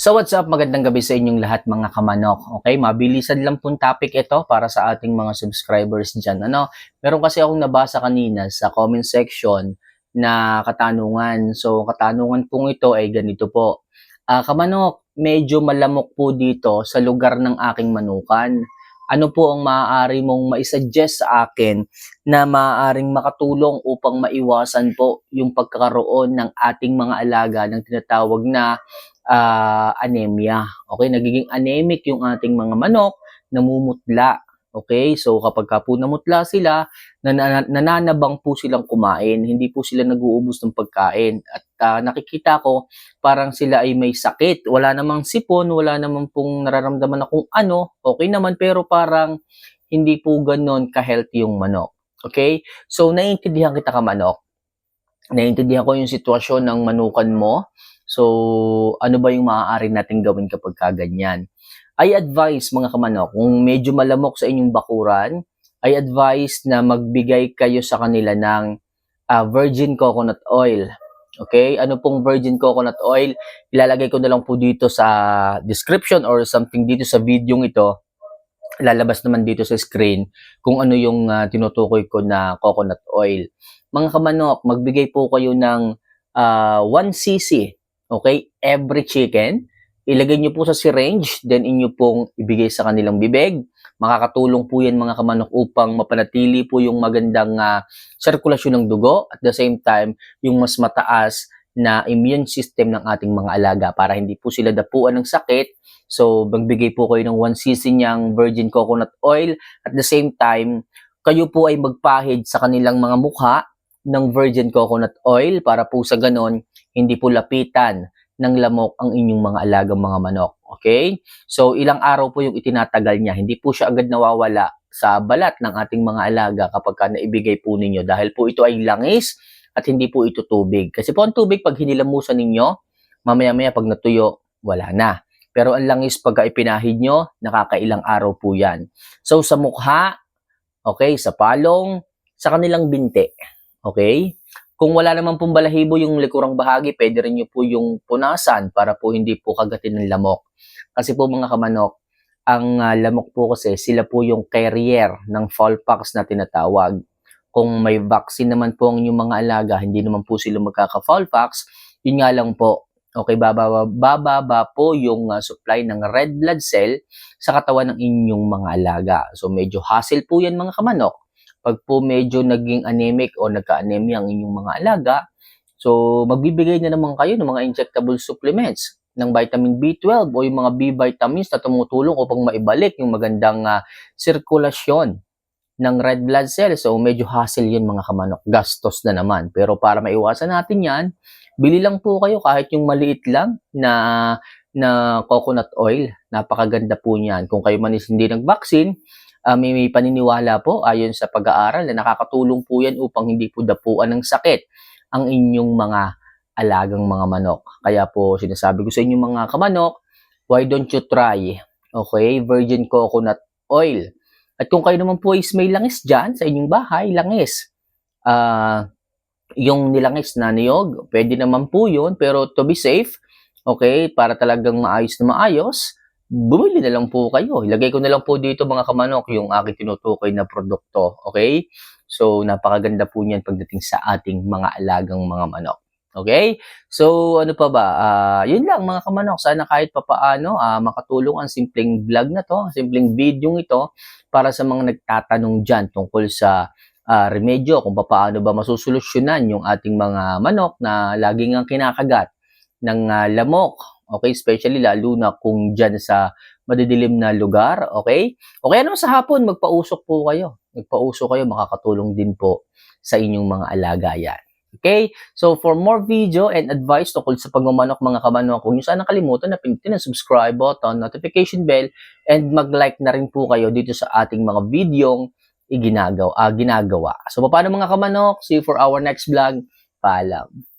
So what's up? Magandang gabi sa inyong lahat mga kamanok. Okay, mabilisan lang pong topic ito para sa ating mga subscribers dyan. Ano, meron kasi akong nabasa kanina sa comment section na katanungan. So katanungan pong ito ay ganito po. Ah, kamanok, medyo malamok po dito sa lugar ng aking manukan. Ano po ang maaari mong maisuggest sa akin na maaaring makatulong upang maiwasan po yung pagkakaroon ng ating mga alaga ng tinatawag na ah, anemia. Okay, nagiging anemic yung ating mga manok, namumutla. Okay, so kapag ka po namutla sila, nan- nananabang po silang kumain, hindi po sila nag-uubos ng pagkain. At ah, nakikita ko, parang sila ay may sakit. Wala namang sipon, wala namang pong nararamdaman na kung ano, okay naman, pero parang hindi po ganon ka-healthy yung manok. Okay, so naiintindihan kita ka manok. Naiintindihan ko yung sitwasyon ng manukan mo. So, ano ba yung maaari natin gawin kapag kaganyan? I advise mga kamanok, kung medyo malamok sa inyong bakuran, I advise na magbigay kayo sa kanila ng ah, virgin coconut oil. Okay? Ano pong virgin coconut oil? Ilalagay ko na lang po dito sa description or something dito sa video ito. Lalabas naman dito sa screen kung ano yung ah, tinutukoy ko na coconut oil. Mga kamanok, magbigay po kayo ng ah, 1 cc Okay? Every chicken, ilagay nyo po sa syringe, then inyo pong ibigay sa kanilang bibig. Makakatulong po yan mga kamanok upang mapanatili po yung magandang ah, sirkulasyon ng dugo at the same time yung mas mataas na immune system ng ating mga alaga para hindi po sila dapuan ng sakit. So, magbigay po kayo ng 1 cc niyang virgin coconut oil at the same time, kayo po ay magpahid sa kanilang mga mukha ng virgin coconut oil para po sa ganon, hindi po lapitan ng lamok ang inyong mga alagang mga manok. Okay? So, ilang araw po yung itinatagal niya. Hindi po siya agad nawawala sa balat ng ating mga alaga kapag ka naibigay po ninyo dahil po ito ay langis at hindi po ito tubig. Kasi po ang tubig pag hinilamusan ninyo, mamaya-maya pag natuyo, wala na. Pero ang langis pagka ipinahid nyo, nakakailang araw po yan. So, sa mukha, okay, sa palong, sa kanilang binte. Okay? Kung wala naman pong balahibo yung likurang bahagi, pwede rin nyo po yung punasan para po hindi po kagatin ng lamok. Kasi po mga kamanok, ang ah, lamok po kasi sila po yung carrier ng fowlpox na tinatawag. Kung may vaccine naman po ang inyong mga alaga, hindi naman po sila magkaka-fowlpox, yun nga lang po, okay, bababa, bababa po yung ah, supply ng red blood cell sa katawan ng inyong mga alaga. So medyo hassle po yan mga kamanok pag po medyo naging anemic o nagka-anemia ang inyong mga alaga, so magbibigay na naman kayo ng mga injectable supplements ng vitamin B12 o yung mga B vitamins na tumutulong upang maibalik yung magandang ah, sirkulasyon ng red blood cells. So medyo hassle yun mga kamanok, gastos na naman. Pero para maiwasan natin yan, bili lang po kayo kahit yung maliit lang na na coconut oil. Napakaganda po niyan. Kung kayo man is hindi nag-vaccine, uh, may, may paniniwala po ayon sa pag-aaral na nakakatulong po yan upang hindi po dapuan ng sakit ang inyong mga alagang mga manok. Kaya po sinasabi ko sa inyong mga kamanok, why don't you try, okay, virgin coconut oil. At kung kayo naman po is may langis dyan sa inyong bahay, langis. Ah, yung nilangis na niyog, pwede naman po yun, pero to be safe, okay, para talagang maayos na maayos, bumili na lang po kayo. Ilagay ko na lang po dito mga kamanok yung aking tinutukoy na produkto. Okay? So, napakaganda po niyan pagdating sa ating mga alagang mga manok. Okay? So, ano pa ba? Ah, yun lang mga kamanok. Sana kahit papaano ah, makatulong ang simpleng vlog na to, simpleng video ito para sa mga nagtatanong dyan tungkol sa ah, remedyo kung paano ba masusolusyonan yung ating mga manok na laging ang kinakagat ng ah, lamok Okay, especially lalo na kung dyan sa madidilim na lugar, okay? O kaya naman sa hapon, magpausok po kayo. Magpausok kayo, makakatulong din po sa inyong mga alaga yan. Okay? So, for more video and advice tungkol sa pagmamanok mga kamanok, kung nyo sana kalimutan na pindutin ang subscribe button, notification bell, and mag-like na rin po kayo dito sa ating mga videong iginagawa, ah, ginagawa. So, paano mga kamanok? See you for our next vlog. Paalam.